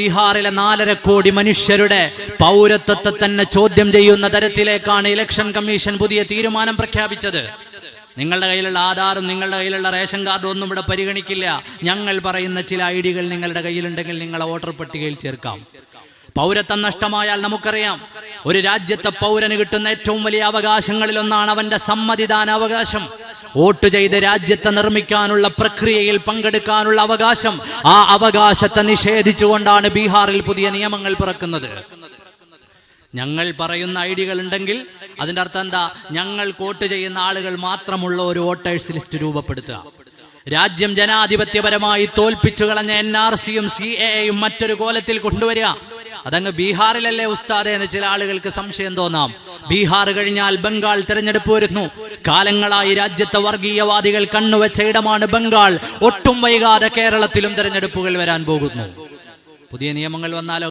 ബീഹാറിലെ നാലര കോടി മനുഷ്യരുടെ പൗരത്വത്തെ തന്നെ ചോദ്യം ചെയ്യുന്ന തരത്തിലേക്കാണ് ഇലക്ഷൻ കമ്മീഷൻ പുതിയ തീരുമാനം പ്രഖ്യാപിച്ചത്. നിങ്ങളുടെ കയ്യിലുള്ള ആധാറും നിങ്ങളുടെ കയ്യിലുള്ള റേഷൻ കാർഡും ഒന്നും ഇവിടെ പരിഗണിക്കില്ല. ഞങ്ങൾ പറയുന്ന ചില ഐ ഡികൾ നിങ്ങളുടെ കയ്യിലുണ്ടെങ്കിൽ നിങ്ങളെ വോട്ടർ പട്ടികയിൽ ചേർക്കാം. പൗരത്വം നഷ്ടമായാൽ നമുക്കറിയാം ഒരു രാജ്യത്തെ പൗരന് കിട്ടുന്ന ഏറ്റവും വലിയ അവകാശങ്ങളിൽ ഒന്നാണ് അവന്റെ സമ്മതിദാന അവകാശം വോട്ട് ചെയ്ത് രാജ്യത്തെ നിർമ്മിക്കാനുള്ള പ്രക്രിയയിൽ പങ്കെടുക്കാനുള്ള അവകാശം ആ അവകാശത്തെ നിഷേധിച്ചുകൊണ്ടാണ് ബീഹാറിൽ പുതിയ നിയമങ്ങൾ പിറക്കുന്നത്. ഞങ്ങൾ പറയുന്ന ഐ ഡികൾ ഉണ്ടെങ്കിൽ അതിന്റെ അർത്ഥം എന്താ? ഞങ്ങൾ വോട്ട് ചെയ്യുന്ന ആളുകൾ മാത്രമുള്ള ഒരു വോട്ടേഴ്സ് ലിസ്റ്റ് രൂപപ്പെടുത്തുക. രാജ്യം ജനാധിപത്യപരമായി തോൽപ്പിച്ചു കളഞ്ഞ എൻ ആർ സിയും സി എയും മറ്റൊരു കോലത്തിൽ കൊണ്ടുവരിക. അതങ്ങ് ബീഹാറിലല്ലേ ഉസ്താദ് എന്ന് ചില ആളുകൾക്ക് സംശയം തോന്നാം. ബീഹാർ കഴിഞ്ഞാൽ ബംഗാൾ തെരഞ്ഞെടുപ്പ് വരുന്നു. കാലങ്ങളായി രാജ്യത്തെ വർഗീയവാദികൾ കണ്ണുവെച്ച ഇടമാണ് ബംഗാൾ. ഒട്ടും വൈകാതെ കേരളത്തിലും തെരഞ്ഞെടുപ്പുകൾ വരാൻ പോകുന്നു. പുതിയ നിയമങ്ങൾ വന്നാലോ?